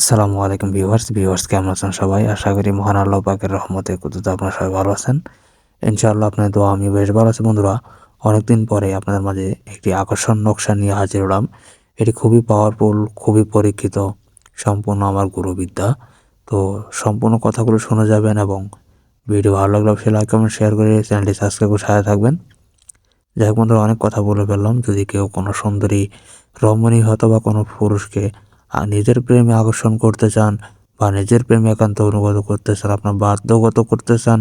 আসসালামু আলাইকুম viewers. Viewers, কেমন আছেন সবাই? আশা করি মহান আল্লাহ পাকের রহমতে কুতুতে আপনারা সবাই ভালো আছেন। ইনশাআল্লাহ আপনাদের দোয়া আমি বেশ ভালো আছি। বন্ধুরা, অনেকদিন পরে আপনাদের মাঝে একটি আকর্ষণ নকশা নিয়ে হাজির হলাম। এটি খুবই পাওয়ারফুল খুবই পরীক্ষিত, সম্পূর্ণ আমার গুরুবিদ্যা। তো সম্পূর্ণ কথাগুলো শোনা যাবেন এবং ভিডিও ভালো লাগলে অবশ্যই লাইক কমেন্ট শেয়ার করে চ্যানেলটি সাবস্ক্রাইব করে সাথে থাকবেন। যাই হোক বন্ধুরা, অনেক কথা বলে ফেললাম। যদি কেউ কোনো সুন্দরী রমণী হয়তো বা কোনো পুরুষকে নিজের প্রেমে আকর্ষণ করতে চান বা নিজের প্রেমে একান্ত অনুগত করতে চান, আপনার বাধ্যগত করতে চান,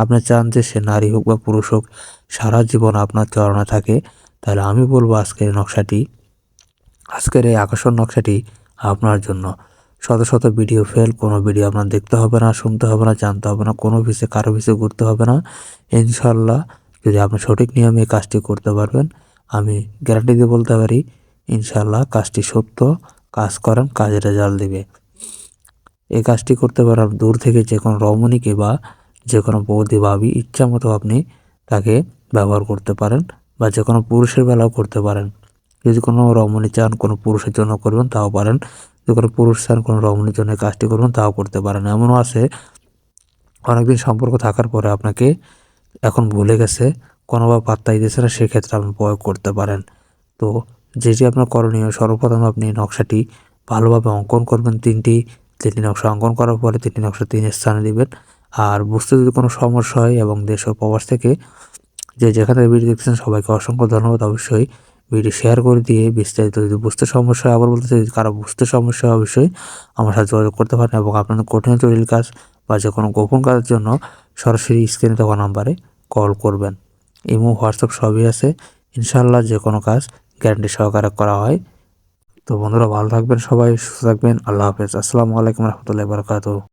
আপনি চান যে সে নারী হোক বা পুরুষ হোক, সারা জীবন আপনার চরণে থাকে, তাহলে আমি বলব আজকের নকশাটি, আজকের এই আকর্ষণ নকশাটি আপনার জন্য। শত শত ভিডিও ফেল কোনো ভিডিও আপনার দেখতে হবে না, শুনতে হবে না, জানতে হবে না, কোনো বিষয়ে কারও বিষয়ে ঘুরতে হবে না। ইনশাল্লাহ যদি আপনি সঠিক নিয়মে কাজটি করতে পারবেন, আমি গ্যারান্টি দিয়ে বলতে পারি ইনশাল্লাহ কাজটি সত্য। কাজ করেন, কাজের রেজাল্ট দিবে। এই কাজটি করতে পারার দূর থেকে যে কোনো রমণীকে বা যে কোনো বৌদি, ভাবি ইচ্ছা মতো আপনি তাকে ব্যবহার করতে পারেন বা যে কোনো পুরুষের বেলাও করতে পারেন। যদি কোনো রমণী চান কোনো পুরুষের জন্য করবেন, তাও পারেন। যদি কোনো পুরুষ চান কোনো রমণীর জন্য কাজটি করবেন, তাও করতে পারেন। এমনও আছে, অনেকদিন সম্পর্ক থাকার পরে আপনাকে এখন ভুলে গেছে, কোনোভাবে পাত্তাই দিয়েছে না, সেক্ষেত্রে আপনি প্রয়োগ করতে পারেন। তো যেটি আপনার করণীয়, সর্বপ্রথম আপনি নকশাটি ভালোভাবে অঙ্কন করবেন তিনটি তিনটি নকশা অঙ্কন করার পরে তিনটি নকশা তিন স্থানে দিবেন। আর বুঝতে যদি কোনো সমস্যা হয় এবং দেশ ও প্রবাস থেকে যে যেখানে ভিডিও দেখছেন সবাইকে অসংখ্য ধন্যবাদ। অবশ্যই ভিডিও শেয়ার করে দিয়ে বিস্তারিত যদি বুঝতে সমস্যা হয়, আবার বলতে চাই কারও বুঝতে সমস্যা হয়, অবশ্যই আমার সাথে যোগাযোগ করতে পারেন এবং আপনাদের কঠিন জটিল কাজ বা যে কোনো গোপন কাজের জন্য সরাসরি স্ক্রিনে দেওয়া নাম্বারে কল করবেন। ইমো, হোয়াটসঅ্যাপ সবই আছে। ইনশাল্লাহ যে কোনো কাজ গ্যারান্টি সহকারে করা হয়। তো বন্ধুরা ভালো থাকবেন, সবাই সুস্থ থাকবেন। আল্লাহ হাফেজ। আসসালামু আলাইকুম রহমতুল্লাহ বারকাতু